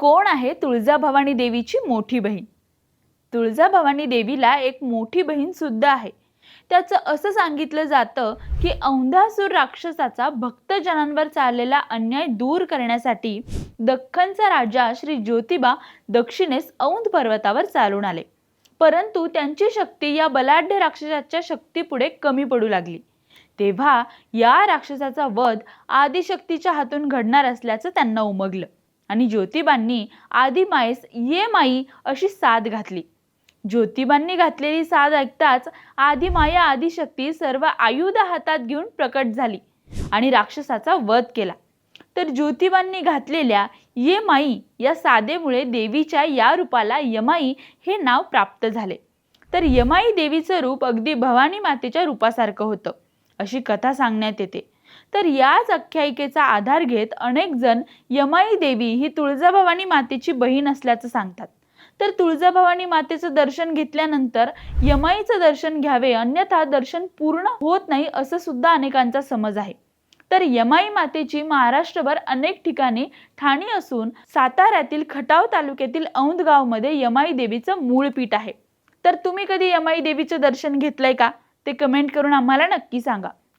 कोण आहे तुळजाभवानी देवीची मोठी बहीण? तुळजाभवानी देवीला एक मोठी बहीण सुद्धा आहे. त्याचं असं सांगितलं जातं की औंधासूर राक्षसाचा भक्तजनांवर चाललेला अन्याय दूर करण्यासाठी दख्खनचा राजा श्री ज्योतिबा दक्षिणेस औंध पर्वतावर चालून आले. परंतु त्यांची शक्ती या बलाढ्य राक्षसाच्या शक्तीपुढे कमी पडू लागली. तेव्हा या राक्षसाचा वध आदिशक्तीच्या हातून घडणार असल्याचं त्यांना उमगलं. आणि ज्योतिबांनी आदिमायेस ये माई अशी साथ घातली. ज्योतिबांनी घातलेली साथ ऐकताच आदिमाया आदिशक्ती सर्व आयुध हातात घेऊन प्रकट झाली आणि राक्षसाचा वध केला. तर ज्योतिबांनी घातलेल्या ये माई या साधेमुळे देवीच्या या रूपाला यमाई हे नाव प्राप्त झाले. तर यमाई देवीचं रूप अगदी भवानी मातेच्या रूपासारखं होतं अशी कथा सांगण्यात येते. तर याच आख्यायिकेचा आधार घेत अनेक जण यमाई देवी ही तुळजाभवानी मातेची बहीण असल्याचं सांगतात. तर तुळजाभवानी मातेचं दर्शन घेतल्यानंतर यमाईचं दर्शन घ्यावे अन्यथा दर्शन पूर्ण होत नाही असं सुद्धा अनेकांचा समज आहे. तर यमाई मातेची महाराष्ट्रभर अनेक ठिकाणी ठाणी असून साताऱ्यातील खटाव तालुक्यातील औंध गावमध्ये यमाई देवीचं मूळ पीठ आहे. तर तुम्ही कधी यमाई देवीचं दर्शन घेतलंय का? ते कमेंट करून आम्हाला नक्की सांगा.